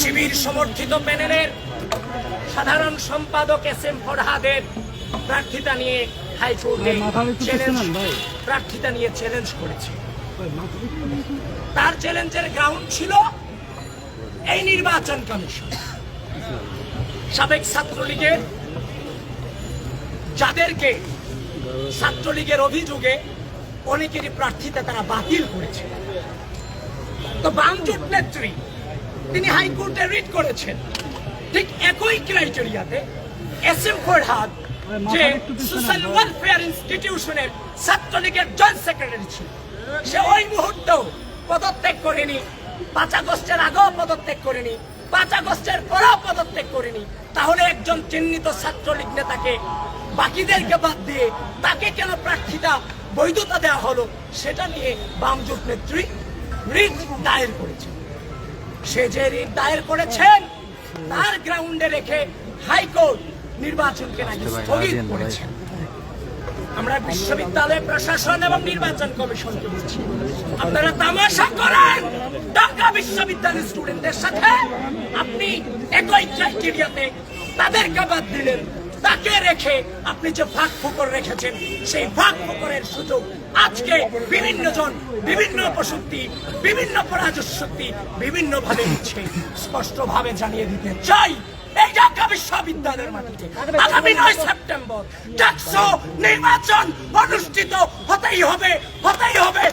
শিবির সমর্থিত প্যানেলের সাধারণ সম্পাদক এস এম ফরহাদের প্রার্থিতা নিয়ে হাইকোর্টে চ্যালেঞ্জ প্রার্থিতা নিয়ে চ্যালেঞ্জ করেছে। তার চ্যালেঞ্জের গ্রাউন্ড ছিল এই নির্বাচন কমিশন। সাবেক ছাত্রলীগের যাদেরকে ছাত্রলীগের অভিযোগে অনেকেরই প্রার্থিতা তারা বাতিল করেছে। তো বামজোট নেত্রী তিনি হাইকোর্টে রিট করেছেন। ঠিক একই ক্রাইটেরিয়াতে এস এম ফরহাদ যে সোশ্যাল ওয়েলফেয়ার ইনস্টিটিউশনের ছাত্রলীগের জয়েন্ট সেক্রেটারি ছিল। সে ওই মুহূর্তেও পদত্যাগ করেনি। পাঁচ আগস্টের আগেও পদত্যাগ করেনি। পাঁচ আগস্টের পরেও পদত্যাগ করেনি। তাহলে একজন চিহ্নিত ছাত্রলীগ নেতাকে বাকিদেরকে বাদ দিয়ে তাকে কেন প্রার্থিতা বৈধতা দেওয়া হলো সেটা নিয়ে বামজোট নেত্রী রিট দায়ের করেছেন সে যে রিট দায়ের করেছেন তার গ্রাউন্ডে রেখে হাইকোর্ট নির্বাচনকে নাকি স্থগিত করেছেন আমরা বিশ্ববিদ্যালয় প্রশাসন এবং নির্বাচন কমিশন বলছি। আপনারা তামাশা করেন! ঢাকা বিশ্ববিদ্যালয়ের স্টুডেন্টদের সাথে আপনি একই ক্রাইটেরিয়াতে তাদেরকে বাদ দিলেন। তাকে রেখে আপনি যে ফাঁক ফুকর রেখেছেন, সেই ফাঁক ফুকরের সুযোগ আজকে বিভিন্ন জন বিভিন্ন অপশক্তি বিভিন্ন পরাজশক্তি বিভিন্ন ভাবে নিচ্ছে স্পষ্ট ভাবে জানিয়ে দিতে চাই, এই ঢাকা বিশ্ববিদ্যালয়ের মাটিতে আগামী নয় সেপ্টেম্বর ডাকসো নির্বাচন অনুষ্ঠিত হতেই হবে হতেই হবে।